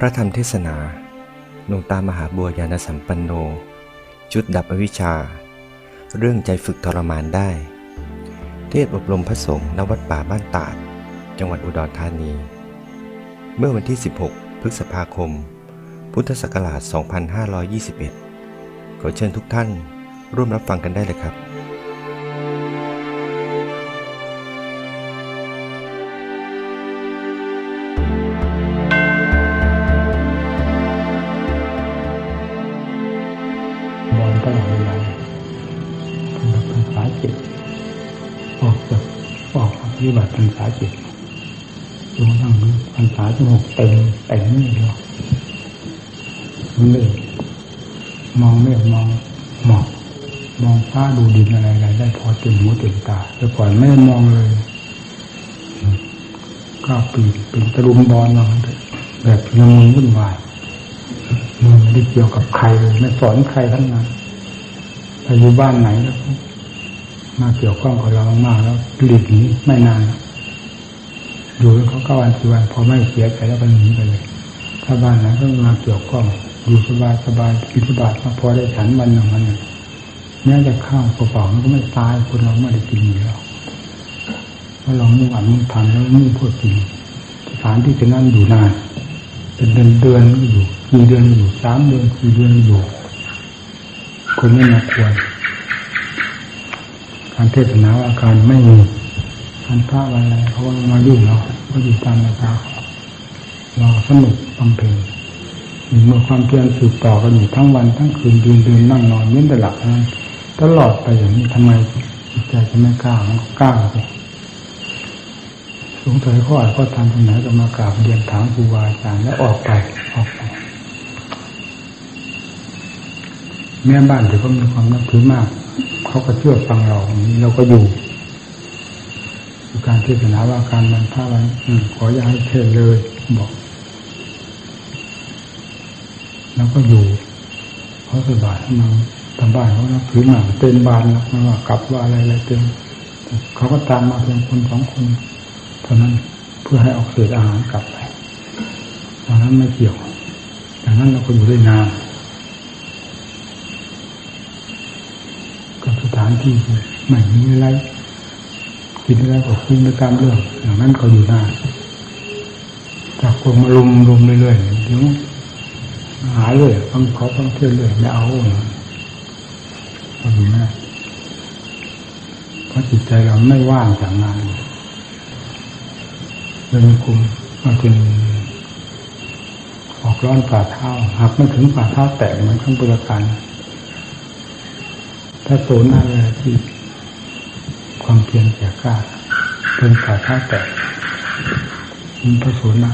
พระธรรมเทศนาหลวงตามหาบัวยานสัมปันโน จุดดับอวิชชา เรื่องใจฝึกทรมานได้ เทศอบรมพระสงฆ์ณวัดป่าบ้านตาด จังหวัดอุดรธานี เมื่อวันที่ 16 พฤษภาคม พุทธศักราช 2521 ขอเชิญทุกท่านร่วมรับฟังกันได้เลยครับ ออกปฏิบัติภาษาจิตจนนั่งภาษาที่หกเต็มเต็มนี่เดียวเลยมองไม่มองหมอกมองฟ้าดูดินอะไรอะไรได้พอเต็มหูเต็มตาแต่ก่อนไม่ได้มองเลยก็ปีเป็นตะลุมบอลมาแบบยังมึนวุ่นวายมันไม่ได้เกี่ยวกับใครเลยไม่สอนใครทั้งนั้นไปอยู่บ้านไหนแล้ว มาเกี่ยวข้องกับเรามากแล้วหลีกหนีไม่นานอยู่แล้วเขาก็วันสิวันพอไม่เสียใจแล้วก็หนีไปเลยถ้าบ้านไหนก็มาเกี่ยวข้องอยู่สบายสบายกินสบายพอได้ฉันวันหนึ่งวันหนึ่งแม้จะข้าวเปล่าๆมันก็ไม่ตายคนเราไม่ได้กินอยู่แล้วเพราะเรามุ่งอันมุ่งทำแล้วมุ่งพูดจริงสถานที่จะนั่นอยู่นานเป็นเดือนเดือนก็อยู่กี่เดือนอยู่สามเดือนสี่เดือนอยู่คนไม่มาควร การเทศนาอาการไม่มีการพระอะไรเขามายุ่งเราก็อยู่ตามราคาเราสนุกบำเพ็ญเมื่อความเพียรสืบต่อกันอยู่ทั้งวันทั้งคืนยืนเดินนั่งนอนเว้นแต่หลับนั้นตลอดไปอย่างนี้ทำไมจิตใจจะไม่กล้ามันก็กล้าไปสงสัยข้ออ่านข้อทำตรงไหนก็มากราบเรียนถามครูบาอาจารย์แล้วออกไปออกไปแม่บ้านเดี๋ยวก็มีความนับถือมาก เขาก็เชื่อฟังเราอย่างนี้เราก็อยู่การเทศนาว่าการบรรพาวันขออย่าให้เทศเลยบอกแล้วก็อยู่เขาะสบายมาทำบ้านเขานับถือมาเต็มบ้านแล้วไม่ว่ากลับว่าอะไรอะไรเต็มเขาก็ตามมาเพียงคนสองคนเท่านั้นเพื่อให้ออกเศษอาหารกลับไปตอนนั้นไม่เกี่ยวอย่างนั้นเราก็อยู่ได้นานกับสถานที่ไม่มีอะไรกินอะไรก็คุยไปตามเรื่อง อย่างนั้นก็อยู่นานจากคนมาลุมลุมเรื่อยๆเดี๋ยวหายเลยต้องเขาต้องเที่ยวเรื่อยไม่เอานะก็อยู่ได้เพราะจิตใจเราไม่ว่างจากงานเดินคุมมาจนออกร้อนฝ่าเท้าหากไม่ถึงฝ่าเท้าแตกเหมือนข้างบริการ ถ้าโซนอะไรที่ความเพียรแก่กล้าเป็นฝ่าเท้าแตกมันพระโสนา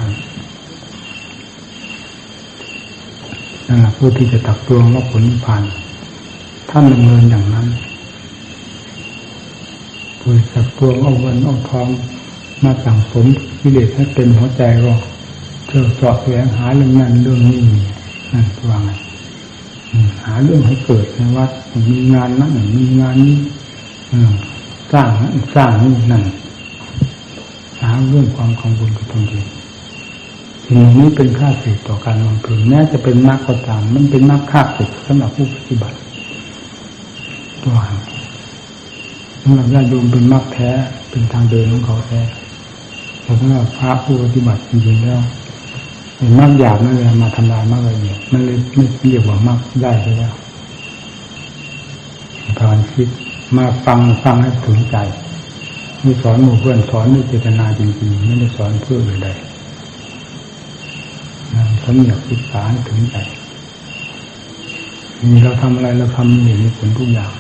นั่นแหละผู้ที่จะตักตวงว่าผลนิพพานท่านดำเนินอย่างนั้นผู้ตักตวงเอาเงินเอาทองมาสั่งสมกิเลสให้เต็มหัวใจก็เที่ยวเจาะแหวงหาเรื่องนั้นเรื่องนี้นั่นว่าไง หาเรื่องให้เกิดในวัดมีงานนั้นมีงานนี้สร้างสร้างนี่นั่นหาเรื่องความกังวลกับตนเองสิ่งนี้เป็นค่าสึกต่อการวางเพลิงแม้จะเป็นมากก็ตาม มันเป็นมากค่าสึกสำหรับผู้ปฏิบัติตัวสำหรับญาติโยมเป็นมากแท้เป็นทางเดินของเขาแท้แต่สำหรับพระผู้ปฏิบัติจริงๆแล้ว มากหยาบนั่นเลยมาทำลายมากเละเอียมันเลยไม่เรียกว่ามากได้ไปแล้วพานคิดมาฟังฟังให้ถึงใจมีสอนหมู่เพื่อนสอนด้วยเจตนาจริงๆไม่ได้สอนเพื่ออะไรสำเนียกศึกษาให้ถึงใจมีเราทำอะไรเราทำมีเหมีผลทุกอย่าง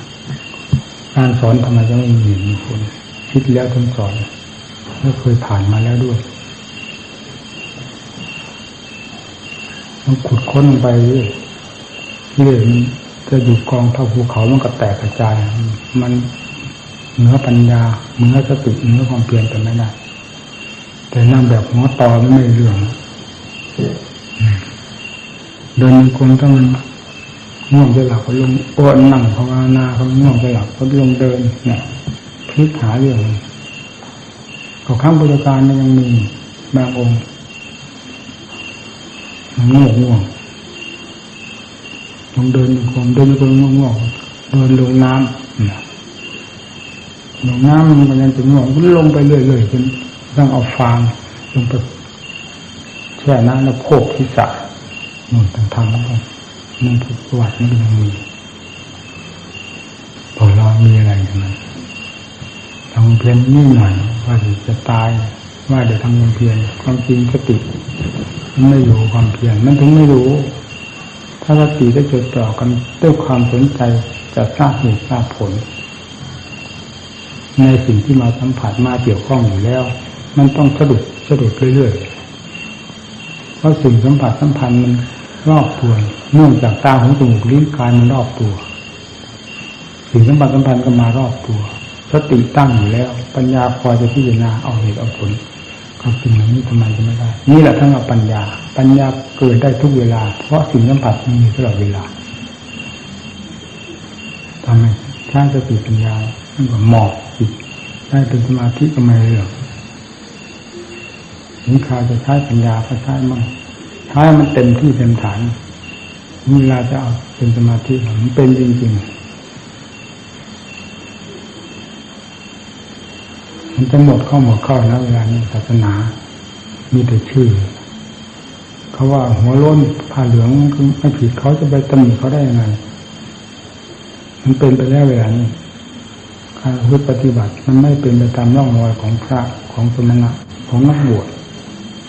การสอนทำไมจะไม่มีเหตุมีผลคิดแล้วถึงสอนแล้วเคยผ่านมาแล้วด้วย มันขุดค้นไปเรื่อยเรื่อยมันจะอยู่กองเท่าภูเขามันก็แตกกระจาย มันเหนือปัญญาเหนือสติเหนือความเพียรกันไม่ได้แต่นั่งแบบหัวตอไม่เรื่องเดินคงต้องง่วงจะหลับก็ลงอ้วนนั่งภาวนาเขาง่วงจะหลับก็ลงเดินเนี่ยพลิกหาเรื่องก็ข้างบริการยังมีบางองค์ มันง่วงง่วงลองเดินผมเดินไปง่วงง่วงเดินลงน้ำลงน้ำมันก็ยังจะง่วงก็ลงไปเรื่อยๆจนต้องเอาฟางลงไปแช่น้ำแล้วโคกที่สระนู่นต้องทำต้องนั่นคือประวัติมันยังมีพอเรามีอะไรอย่างนั้นทำเพียรนี่หน่อยว่าจะตายว่าเดี๋ยวทำเพียรความจริงสติ มันไม่รู้ความเพียรมันถึงไม่รู้ ถ้าสติได้จดจ่อกันด้วยความสนใจจะทราบเหตุทราบผล ในสิ่งที่มาสัมผัสมาเกี่ยวข้องอยู่แล้ว มันต้องสะดุดสะดุดเรื่อยๆเพราะสิ่งสัมผัสสัมพันธ์มันรอบตัวเนื่องจากตาหูจมูกลิ้นกายมันรอบตัว สิ่งสัมผัสสัมพันธ์ก็มารอบตัวสติตั้งอยู่แล้ว ปัญญาพอจะพิจารณาเอาเหตุเอาผล ความจริงอย่านี้ทำไมจะไม่ได้ นี่แหละทั้งปัญญา ปัญญาเกิดได้ทุกเวลา เพราะสิ่งสัมผัสมีตลอดเวลาทำไมใช้สติปัญญามันก็หมอกจิตได้เป็นสมาธิก็ไม่เรื่องนิคาจะใช้ปัญญาก็ใช้มั่งใช้มันเต็มที่เต็มฐานเวลาจะเอาเป็นสมาธิมันเป็นจริงๆ มันจะหมดข้าหมดข้านะเวลานี้ศาสนา มีแต่ชื่อ เขาว่าหัวล้นผ้าเหลืองไม่ผิดเขาจะไปตำหนิเขาได้ยังไง มันเป็นไปแล้วเวลานี้การพุทธปฏิบัติมันไม่เป็นไปตามร่องรอยของพระของสมณะของนักบวช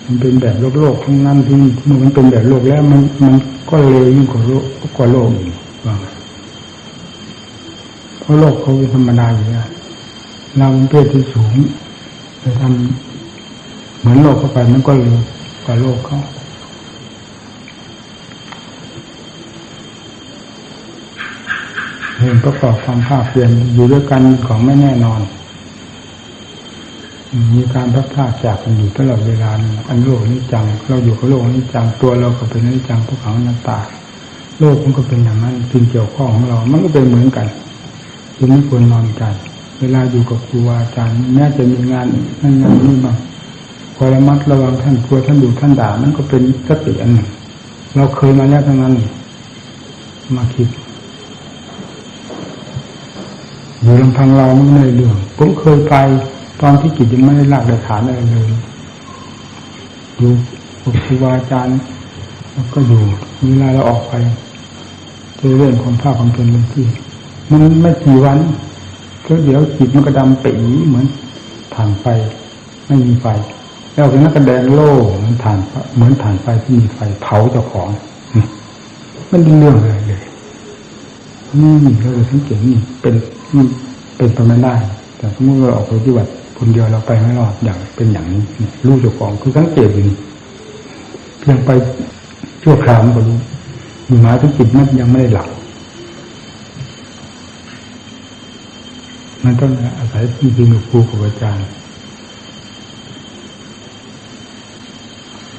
มันเป็นแบบโลกโลกทั้งนั้นที่มันเป็นแบบโลกแล้วมันมันก็เลวยิ่งกว่าโลกกว่าโลกอีกว่างเพราะโลกเขาเป็นธรรมดาอยู่แล้ว เราเป็นเพศที่สูงไปทำเหมือนโลกเข้าไปมันก็เร็วกว่าโลกเขาเห็นประกอบความภาคเพียรอยู่ด้วยกันของไม่แน่นอน มีการพัดพลาดจากกันอยู่ตลอดเวลาอันโลกนี้จัง เราอยู่กับโลกนี้จังตัวเราก็เป็นนี้จังพวกเขาหน้าตา โลกมันก็เป็นอย่างนั้นสิ่งเกี่ยวข้องของเรา มันก็เป็นเหมือนกันจึงไม่ควรนอนใจ เวลาอยู่กับครูอาจารย์แม้จะมีงานนั่นงานนี้บ้างพอระมัดระวังท่านกลัวท่านดูท่านด่ามันก็เป็นสติอันหนึ่งเราเคยมาแล้วทั้งนั้น มาคิดอยู่ลำพังเราไม่ได้เรื่องผมเคยไปตอนที่กิจยังไม่ได้หลักได้ฐานอะไรเลยอยู่กับครูอาจารย์แล้วก็อยู่เวลาเราออกไปเจอเรื่องความภาคความเป็นเป็นที่มันไม่กี่วัน ก็เดี๋ยวจิตมันก็ดำปีเหมือนถ่านไฟไม่มีไฟ แล้วก็นักกระแดงโล่เหมือนถ่านเหมือนถ่านไฟที่มีไฟเผาเจ้าของมันเป็นเรื่องอะไรเลยนี่เราเลยสังเกตนี่เป็นเป็นไปไม่ได้ แต่สมมติเราออกไปที่วัดคนเดียวเราไปไม่รอดอย่างเป็นอย่างนี้รู้เจ้าของคือสังเกตอยู่เพียงไปชั่วคราวมันก็รู้มีหมายถึงจิตมันยังไม่ได้หลับ มันต้องอาศัยจริงๆกับครูกับอาจารย์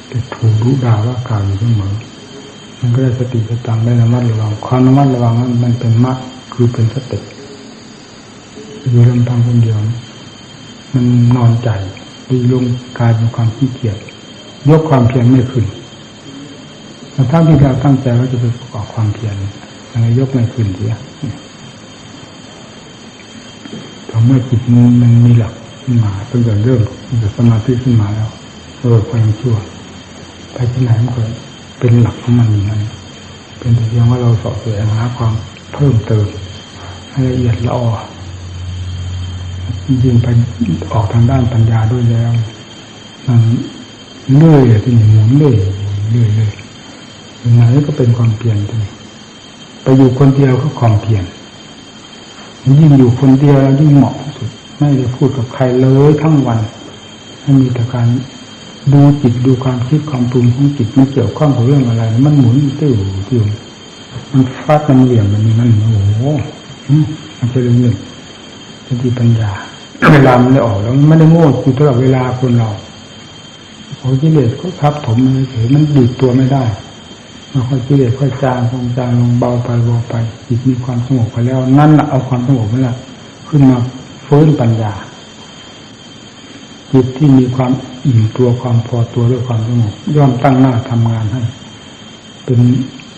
แต่ถูกรู้ด่าว่ากล่าวอยู่เสมอมันก็ได้สติสตังได้ระมัดระวังความระมัดระวังนั้นมันเป็นมรรคคือเป็นสติอยู่ลำพังคนเดียว มันนอนใจดีลงกลายเป็นความขี้เกียจยกความเพียรไม่ขึ้นแต่ถ้าที่เราตั้งใจว่าจะไปประกอบความเพียรยังยกไม่ขึ้นเสีย เมื่อจิตมันมีหลักขึ้นมาตั้งแต่เริ่มตั้งแต่สมาธิขึ้นมาแล้วเออความชั่วไปที่ไหนมันก็เป็นหลักของมันอย่างนั้นเป็นแต่เพียงว่าเราสอบแสวงหาความเพิ่มเติมให้ละเอียดละออยิ่งไปออกทางด้านปัญญาด้วยแล้วมันเลื่อยที่หมุนเลื่อยเลื่อยเลยไหนก็เป็นความเปลี่ยนไปอยู่คนเดียวก็ความเปลี่ยน ยิ่งอยู่คนเดียวยิ่งเหมาะที่สุด ไม่ได้พูดกับใครเลยทั้งวันให้มีแต่การดูจิตดูความคิดความปรุงของจิตมันเกี่ยวข้องกับเรื่องอะไร มันหมุนติ้วติ้วมันฟาดมันเหลี่ยมมันนี่มันโอ้โหมันจะเรื่องหนึ่งสติปัญญาเวลามันได้ออกแล้วมันไม่ได้โง่อยู่ตลอดเวลาคนเราโอ้กิเลสก็ทับถมมันเฉยมันดีดตัวไม่ได้ ค่อยกิเลสค่อยจางคงจางลงเบาไปเบาไปจิตมีความสงบไปแล้ว นั่นแหละเอาความสงบนั่นแหละขึ้นมาฟื้นปัญญาจิตที่มีความอิ่มตัวความพอตัวด้วยความสงบย่อมตั้งหน้าทำงานให้เป็น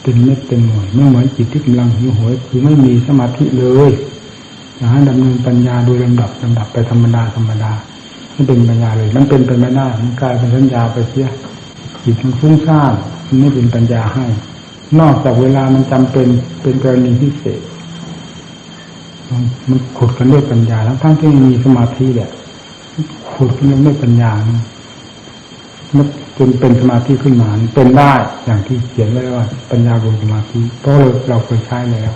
เป็นเม็ดเป็นหน่วยไม่เหมือนจิตที่กำลังหิวโหยคือไม่มีสมาธิเลยอยากให้ดำเนินปัญญาโดยลำดับลำดับไปธรรมดาธรรมดาไม่เป็นปัญญาเลย มันเป็นไปไม่ได้มันกลายเป็นสัญญาไปเสียจิตมันฟุ้งซ่าน มันไม่เป็นปัญญาให้ นอกจากเวลามันจำเป็นเป็นกรณีพิเศษ มันขุดกันด้วยปัญญา แล้วทั้งที่มีสมาธิแหละขุดกันด้วยปัญญามันจนเป็นสมาธิขึ้นมาเป็นได้อย่างที่เขียนไว้ว่า ปัญญาบนสมาธิเพราะเราเราเคยใช้แล้ว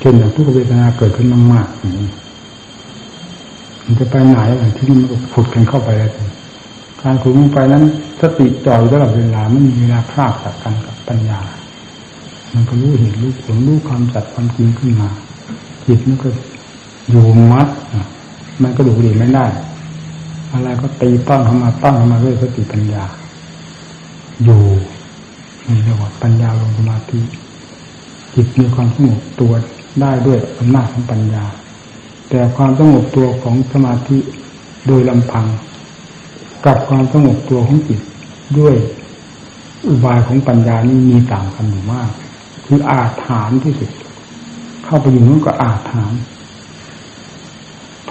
เช่นอย่างทุกเวทนาเกิดขึ้นมากๆอย่างนี้มันจะไปไหนอย่างที่มันก็ขุดกันเข้าไปแล้ว การขุดลงไปนั้นสติจ่อยตลอดเวลาไม่มีเวลาพลาดจากกันกับปัญญา มันก็รู้เห็นรู้ผลรู้ความจัดความจริงขึ้นมาจิตมันก็อยู่มัดอะมันก็ดูดีไม่ได้ อะไรก็ตีตั้งเข้ามาตั้งเข้ามาด้วยสติปัญญา อยู่นี่เรียกว่าปัญญาลงสมาธิจิตมีความสงบตัวได้ด้วยอำนาจของปัญญา แต่ความสงบตัวของสมาธิโดยลำพัง กับความสงบตัวของจิตด้วยอุบายของปัญญานี่มีต่างกันอยู่มาก คืออาถานที่สุด เข้าไปอยู่นู้นก็อาถาน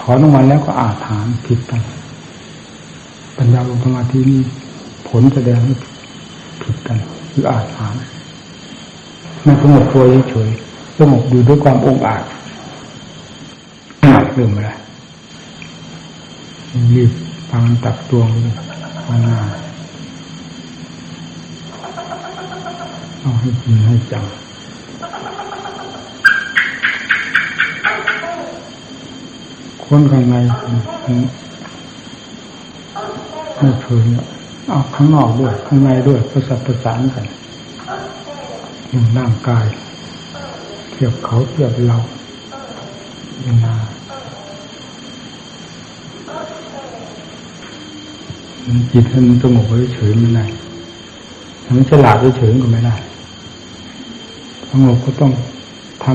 ถอนออกมาแล้วก็อาถานผิดกันปัญญาลงสมาธินี่ผลแสดงให้ผิดกันคืออาถานไม่สงบตัวเฉยสงบอยู่ด้วยความองอาจอาจเรื่องอะไรรีบ ฟังตักตวงภาวนาเอาให้จริงให้จังคนข้างในไม่เคยเอาข้างนอกด้วย ข้างในด้วยประสานประสานกันอย่างร่างกายเทียบเขาเทียบเราอย่างนา จิตให้มันสงบไว้เฉยไม่ได้ถ้ามันฉลาดไว้เฉยก็ไม่ได้สงบก็ต้องท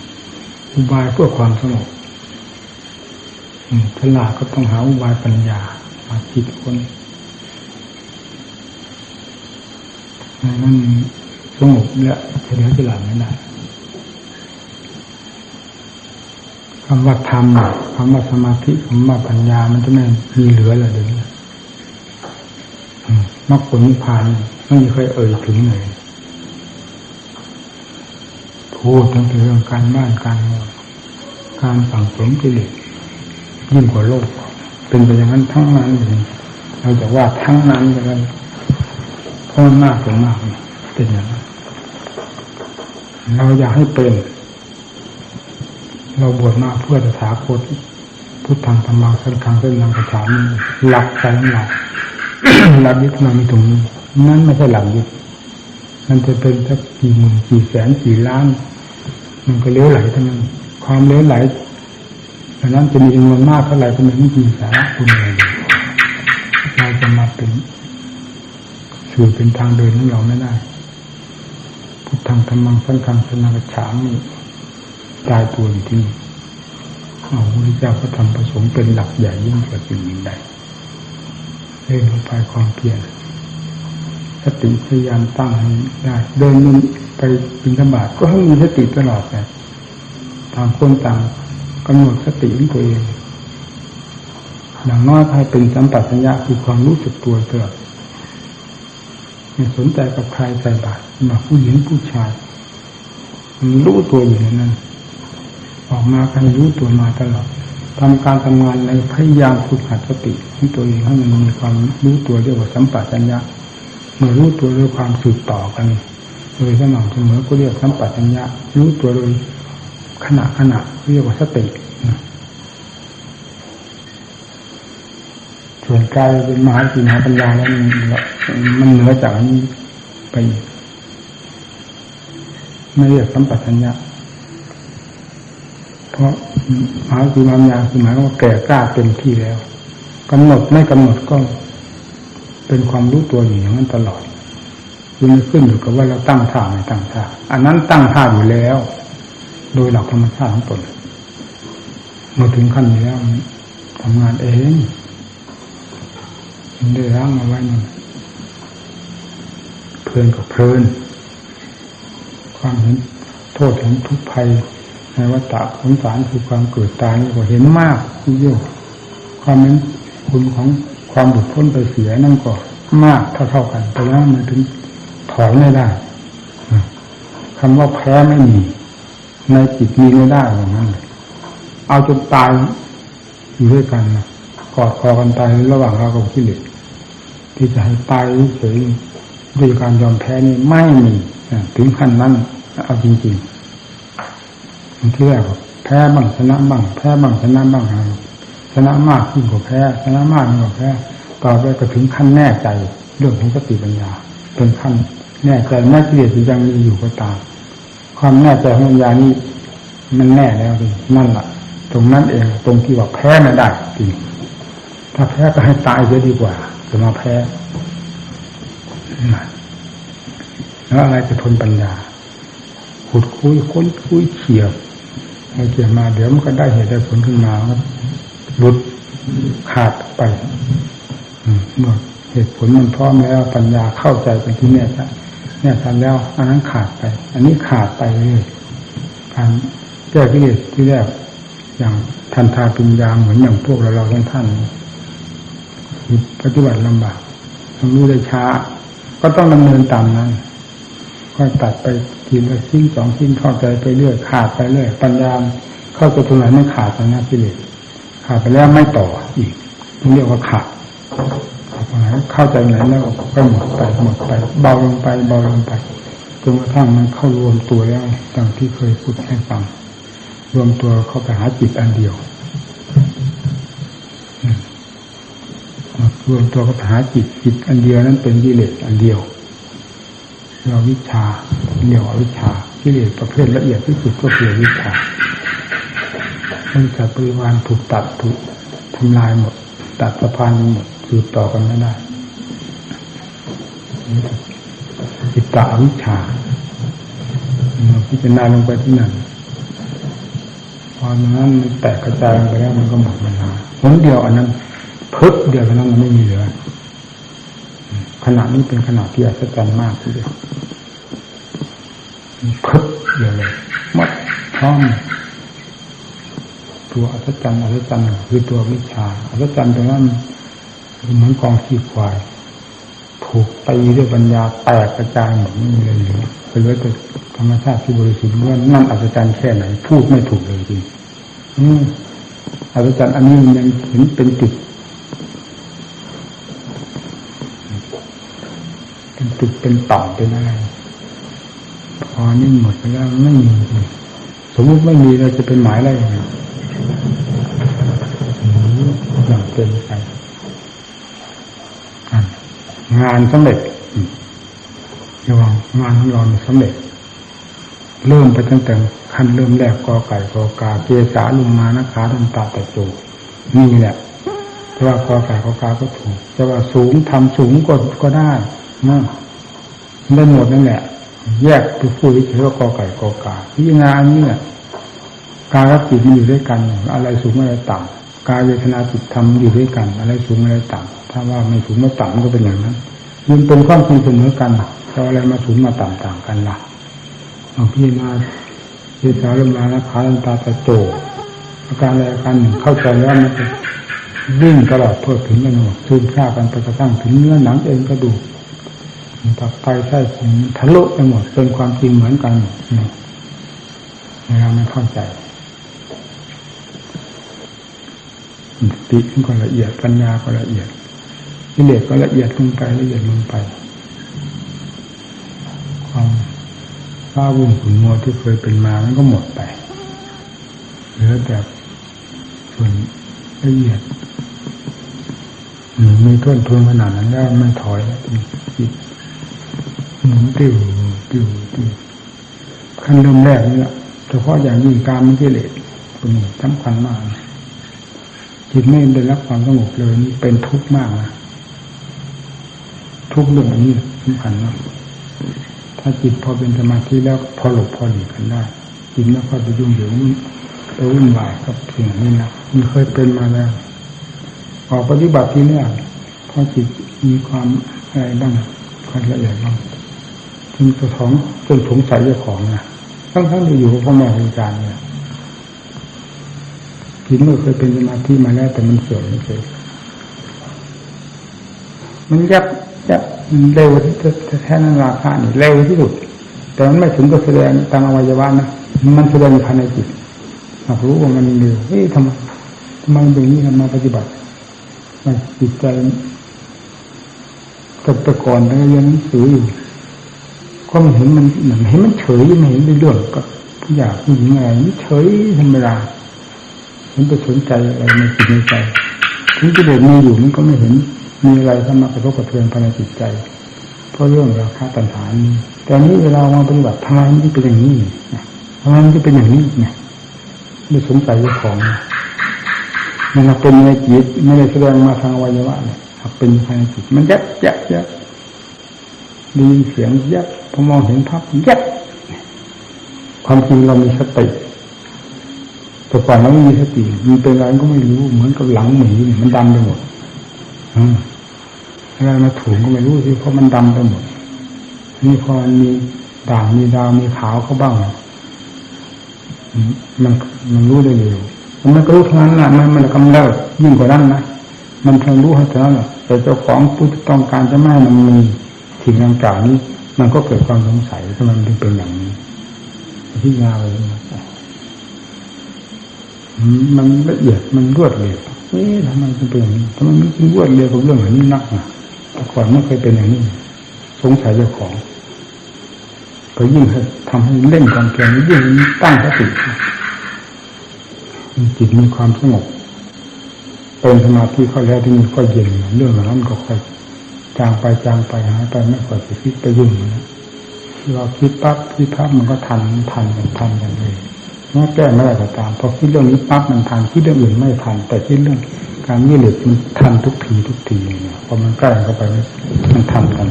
ำอุบายเพื่อความสงบฉลาดก็ต้องหาอุบายปัญญามาคิดคนนั่นสงบและเฉลียวฉลาดไม่ได้คำว่าธรรมคำว่าสมาธิคำว่าปัญญามันจะไม่มีเหลือเลยเดี๋ยวนี้ มรรคผลนิพพานไม่มีใครเอ่ยถึงเลยพูดถึงเรื่องการบ้านการเมืองการสั่งสมกิเลสยิ่งกว่าโลก เป็นไปอย่างนั้นทั้งนั้นเลยเราจะว่าทั้งนั้นเลยเพราะมากกว่ามากเป็นอย่างนั้นเราอยากให้เป็น เราบวชมาเพื่อจะถาคตพุทธังธรรมังสังฆังเส้นนังกระฉามหลักใจของเรา หลักยึดมามีตรงนี้นั่นไม่ใช่หลักยึดมันจะเป็นสักกี่หมื่นกี่แสนกี่ล้าน มันก็เลี้ยวไหลเท่านั้น ความเลี้ยวไหลดังนั้นจะมีจำนวนมากเท่าไหร่ก็ไม่มีสาระคุณเลยเราจะมาเป็นสื่อเป็นทางเดินของเราไม่ได้พุทธังธรรมังสังฆังสนังกระฉามีตายตัวอยู่ที่นี่เอาพระเจ้าก็ทำผสมเป็นหลักใหญ่ยิ่งกว่าสิ่งใด เล่นลงไปความเพียรสติพยายามตั้งให้ได้เดินมันไปบินธบาตก็ให้มีสติตลอดไปต่างคนต่างกำหนดสติของตัวเองอย่างน้อยให้เป็นสัมปชัญญะคือความรู้สึกตัวตลอดไม่สนใจกับใครใส่บาตรมาผู้หญิงผู้ชายมันรู้ตัวอยู่ในนั้นออกมาให้รู้ตัวมาตลอด ทำการทำงานในพยายามฝึกหัดสติของตัวเองให้มันมีความรู้ตัวเรียกว่าสัมปชัญญะเมื่อรู้ตัวด้วยความสืบต่อกันโดยสม่ำเสมอก็เรียกสัมปชัญญะรู้ตัวโดยขณะขณะเรียกว่าสติส่วนกายเป็นมหาสีมหาปัญญาแล้วมันมันเหนือจากนี้ไปไม่เรียกสัมปชัญญะ เพราะมหาสีมหาปัญญาคือหมายว่าแก่กล้าเต็มที่แล้วกำหนดไม่กำหนดก็ เป็นความรู้ตัวอยู่อย่างนั้นตลอดคือมันขึ้นอยู่กับว่าเราตั้งท่าไม่ตั้งท่าอันนั้นตั้งท่าอยู่แล้ว โดยหลักธรรมชาติของตนเมื่อถึงขั้นนี้แล้วทำงานเองมันได้ร่างเอาไว้นั่นลินก็เพลิน ความเห็นโทษเห็นทุกข์ภัย ในวัฏฏะสงสารคือความเกิดตายนี่ก็เห็นมากทีเดียความเห็นคุณของความบุดพ้นไปเสียนั่นก็มากเท่าเท่าๆกันแต่ว่ามันถึงถอยไม่ได้คำว่าแพ้ไม่มี ในจิตมีไม่ได้อย่างนั้นเลยเอาจนตายอยู่ด้วยกันนะกอดคอกันตายระหว่างเรากับกิเลสที่จะให้ตายเฉยด้วยการยอมแพ้นี่ไม่มีถึงขั้นนั้นเอาจริงๆบาง ทีแรกแพ้บ้างชนะบ้างแพ้บ้างชนะบ้างไรชนะมากยิ่งกว่าแพ้ชนะมากยิ่งกว่าแพ้ต่อไปก็ถึงขั้นแน่ใจเรื่องของสติปัญญา เป็นขั้นแน่ใจแม้กิเลสยังมีอยู่ก็ตามความแน่ใจของปัญญานี่มันแน่แล้วดินั่นแหละตรงนั้นเองตรงที่ว่าแพ้ไม่ได้จริงถ้าแพ้ก็ให้ตายเสียดีกว่าจะมาแพ้แล้วอะไรจะทนปัญญาขุดคุยค้นคุยเขี่ย ให้เขี่ยมาเดี๋ยวมันก็ได้เหตุได้ผลขึ้นมาครับหลุดขาดไปอืมเมื่อเหตุผลมันพร้อมแล้วปัญญาเข้าใจเป็นที่แน่ชัดแน่ชัดแล้วอันนั้นขาดไป อันนี้ขาดไปเลยการแก้กิเลสที่แรกอย่างทันทาปิญญาเหมือนอย่างพวกเราเราท่านท่านปฏิบัติลำบากต้องรู้ได้ช้า ก็ต้องดำเนินตามนั้น ค่อยตัดไปทีละชิ้นสองชิ้นเข้าใจไปเรื่อยขาดไปเรื่อยปัญญาเข้าไปตรงไหนไม่ขาดตรงนั้นกิเลสขาดไปแล้วไม่ต่ออีกต้องเรียกว่าขาดตรงไหนเข้าใจไหนแล้วก็หมดไปหมดไป เบาลงไปเบาลงไปจนกระทั่งมันเข้ารวมตัวแล้วดังที่เคยพูดให้ฟัง รวมตัวเข้าไปหาจิตอันเดียวรวมตัวเข้าไปหาจิตจิตอันเดียวนั้นเป็นกิเลสอันเดียว เราวิชาเรียกว่าวิชากิเลสประเภทละเอียดที่สุดก็คือวิชามันจะปริวารถูกตัดถูกทำลายหมด ตัดสะพานหมดสืบต่อกันไม่ได้จิตตาวิชาเราพิจารณาลงไปที่นั่นพอนั้นมันแตกกระจายไปแล้วมันก็หมดเวลาผลเดียวอันนั้นพึบเดียวเท่านั้นมันไม่มีเหลือ ขณะนี้เป็นขณะที่อัศจรรย์มากทีเดียวพึบเดียวเลยหมดพร้อมตัวอัศจรรย์อัศจรรย์คือตัววิชาอัศจรรย์ตรงนั้นเหมือนกองขี้ควายถูกตีด้วยปัญญาแตกกระจายหมดไม่มีเลยเหลือไปเหลือแต่ธรรมชาติที่บริสุทธิ์ล้วนนั่นอัศจรรย์แค่ไหน พูดไม่ถูกเลยจริงอัศจรรย์อันนี้มันยังเห็นเป็นจุด เป็นจุดเป็นต่อมเป็นอะไรพอนี่หมดไปแล้วไม่มีสมมติไม่มีเราจะเป็นหมายอะไรยังไงอืมอย่างเป็นไปงานสำเร็จระวังงานของเราเนี่ยสำเร็จ เริ่มไปตั้งแต่ขั้นเริ่มแรกกอไก่กอกาเกสาลุงมานะขาทันตาแต่โจนี่แหละแต่ว่ากอไก่กอกาก็ถูกแต่ว่าสูงทำสูงก็ก็ได้นะ ได้หมดนั่นแหละ แยกไปพูดเฉยๆว่ากอไก่กอกาพิจารณาอันนี้เนี่ยกายกับจิตมันอยู่ด้วยกัน อะไรสูงอะไรต่ำกายเวทนาจิตธรรมอยู่ด้วยกัน อะไรสูงอะไรต่ำถ้าว่าไม่สูงไม่ต่ำก็เป็นอย่างนั้นมันเป็นความจริงเสมอกันเอาอะไรมาสูงมาต่ำต่างกันล่ะเอาพี่มาพิจารมาล้วขาลันตาตะโจอาการอะไรอาการหนึ่งเข้าใจแล้วมันจะวิ่งตลอดเพื่อถึงกันหมดซึมซาบกันไปกระทั่งถึงเนื้อหนังเอ็นกระดูก ตับไตไส้พุงทะลุไปหมดเป็นความจริงเหมือนกันนี่ยเราไม่เข้าใจสติมันก็ละเอียดปัญญาก็ละเอียดกิเลสก็ละเอียดลงไปละเอียดลงไป ความว้าวุ่นขุนมัวที่เคยเป็นมามันก็หมดไปเหลือแต่ส่วนละเอียดมมีต้นทุนขนาดนั้นแล้วไม่ถอยแล้วจิต ติวติวติวขั้นเริ่มแรกนี่แหละเฉพาะอย่างยิ่งการมันกิเลสเป็นสำคัญมากจิตไม่ได้รับความสงบเลยนี่เป็นทุกข์มากนะทุกข์เรื่องนี้สำคัญมากถ้าจิตพอเป็นสมาธิแล้วพอหลบพอหลีกกันได้จิตไม่ค่อยไปยุ่งเหยิงไปวุ่นวายกับสิ่งนี้นะมันเคยเป็นมาแล้วออกปฏิบัติที่เนี่ยพอจิตมีความอะไรบ้างความละเอียดบ้าง จนตัวท้องจนสงสัยเจ้าของนะทั้งทั้งที่อยู่กับพ่อแม่ครูอาจารย์เนี่ยกินเมื่อเคยเป็นสมาธิมาแล้วแต่มันเสื่อมไม่เคยมันยับยับเร็วที่จะแท้นั้นราคานี่เร็วที่สุด แต่มันไม่ถึงกับแสดงตามอวัยวะนะมันแสดงภายในจิตหากรู้ว่ามันเร็วเฮ้ยทำไมทำไมอย่างนี้ทำไมปฏิบัติมันจิตใจต่แต่ก่อนเราเรียนหนังสืออยู่ ก็มันเห็นมันเหมือนเห็นมันเฉยไม่เห็นเป็นเรื่องกับผู้อยากผู้หญิงอะไรมันเฉยธรรมดาเห็นไปสนใจอะไรในจิตในใจถึงกิเลสมีอยู่มันก็ไม่เห็นมีอะไรเข้ามากระทบกระเทือนภายในจิตใจ เพราะเรื่องราคาตัณหานี้แต่นี้เวลามาปฏิบัติทำไมมันถึงเป็นอย่างนี้นะทำไมมันถึงเป็นอย่างนี้เนี่ยไม่สงสัยเจ้าของมันเป็นในจิตไม่ได้แสดงมาทางวัยวะเลยหาเป็นภายในจิตมันยับยับยับได้ยินเสียงยับ อมองเห็นภาพยับความจริงเรามีสติแต่ก่อนเราไม่มีสติมันเป็นอะไรก็ไม่รู้เหมือนกับหลังหมีมันดำไปหมดอะไรมาถูกก็ไม่รู้สิเพราะมันดำไปหมดนี่พอมีด่างมีดาวมีขาวเขาบ้างมันมันรู้ได้เร็วมันก็รู้เท่านั้นแหละมันมันกำเริบยิ่งกว่านั้นนะมันเพียงรู้เท่านั้นแหละแต่เจ้าของผู้ต้องการจะไม่มันมีสิ่งดังกล่าวนี้ มันก็เกิดความสงสัยทำไมมันถึงเป็นอย่างนี้ที่ยาวเลยมันละเอียดมันรวดเร็วเอ๊ะทำไมมันเป็นอย่างนี้ทำไมมันรวดเร็วกับเรื่องแบบนี้นักนะแต่ก่อนไม่เคยเป็นอย่างนี้ สงสัยเจ้าของก็ยิ่งทำให้เล่นความเพียรยิ่งตั้งสติจิตมีความสงบเป็นสมาธิเข้าแล้วที่มันก็เย็นเรื่องเหล่านั้นก็ค่อย จางไปจางไปหายไปไม่ค่อยไปคิดไปยุ่งนะเราคิดปั๊บคิดปั๊บมันก็ทันทันกันทันกันเลยแม้แก้ไม่ได้ก็ตามพอคิดเรื่องนี้ปั๊บมันทันคิดเรื่องอื่นไม่ทัน แต่คิดเรื่องการยืดเหลือมันทันทุกทีทุกทีเนี่ยพอมันใกล้เข้าไปมันทันกัน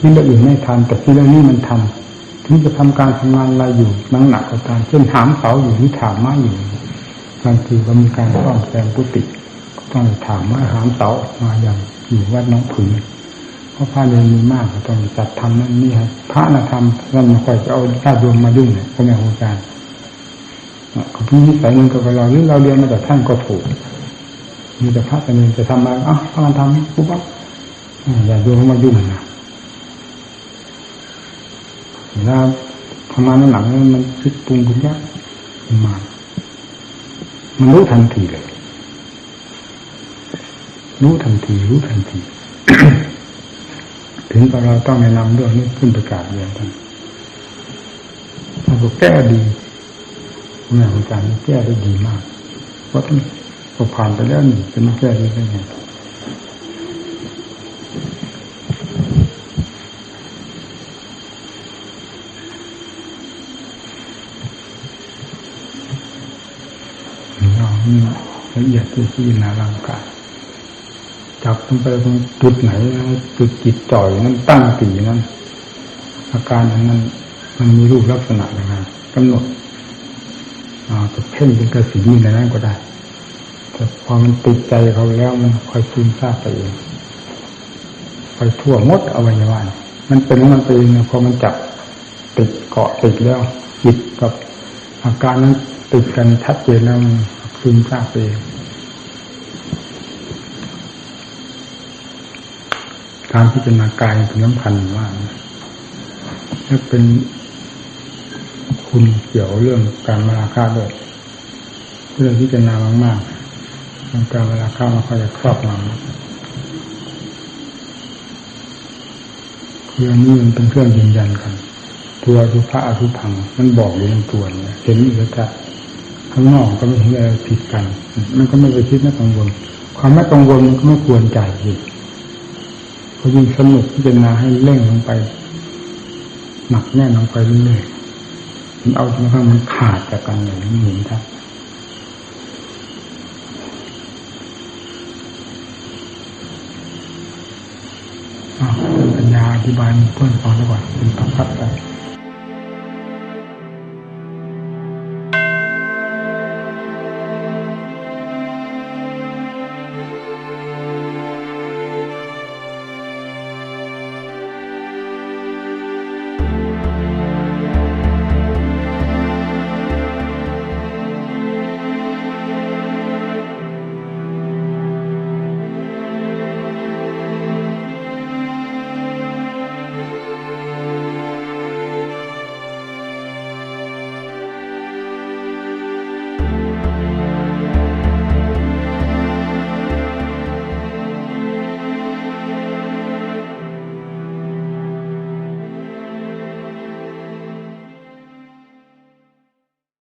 คิดเรื่องอื่นไม่ทัน แต่คิดเรื่องนี้มันทันถึงจะทำการทำงานอะไรอยู่นั่งหนักก็ตามเช่นถามเสาอยู่ที่ถามไม้อยู่บางทีก็มีการซ่อมแซมกุฏิ ต้องถามว่าหามเสาออกมาอย่างอยู่วัดน้องผึ่งเพราะพระเรียนมีมากก็ต้องจัดทำนั่นนี่ครับพระนะทำนั่นไม่ค่อยจะเอาญาติโยมมายุ่งเนี่ยก็ไม่คงการเขาพี่นิสัยมันก็เราหรือเราเรียนมาจากท่านก็ถูกมีแต่พระแต่เนรจะทำอะไรอ้าวพระทำปุ๊บปั๊บอย่าโยมมายุ่งนะเวลาทำงานหนักมันคิดปรุงคุณยักมามันรู้ทันทีเลย รู้ทันทีรู้ทันที ถึงกับเราต้องแนะนำเรื่องนี้ขึ้นประกาศเรียนกันมันก็แก้ดีคุณแม่อาจารย์แก้ได้ดีมาก เพราะพอผ่านไปแล้วนี่จะมาแก้ได้ยังไงเรานี่ละเอียดที่พิจารณาร่างกาย จับลงไปตรงจุดไหนจุดจิตจ่อยนั้นตั้งตีนั้น อาการนั้น มันมีรูปลักษณะยังไงกำหนดจะเพ่งเป็นกระสีในนั้นก็ได้ แต่พอมันติดใจเขาแล้วมันค่อยซึมซาบไปเองไปทั่วมดอวัยวะมันเป็นมันไปเองพอมันจับติดเกาะติดแล้วจิตกับอาการนั้นติดกันชัดเจนแล้วมันซึมซาบไปเอง การพิจารณากายเป็นสำคัญมากถ้าเป็นคุณเกี่ยวเรื่องการมาราคาด้วยเรื่องพิจารณามากๆเรื่องการมาราคามาคอยจะครอบงำเรื่องนี้มันเป็นเครื่องยืนยันกัน ตัวอสุภะอสุพัง มันบอกอยู่ในตัวเนี่ยเห็นอีกแล้วข้างนอกก็ไม่เห็นอะไรผิดกัน มันก็ไม่ไปคิดไม่กังวล ความไม่กังวลมันก็ไม่ควรใจอีก พอยิ่งสนุกพิจารณาให้เร่งลงไปหนักแน่นลงไปเรื่อยๆมันเอาจนกระทั่งมันขาดจากกันอย่างนี้เห็นครับเป็นปัญญาอธิบายเพื่อนฟังดีกว่าเป็นพักๆไป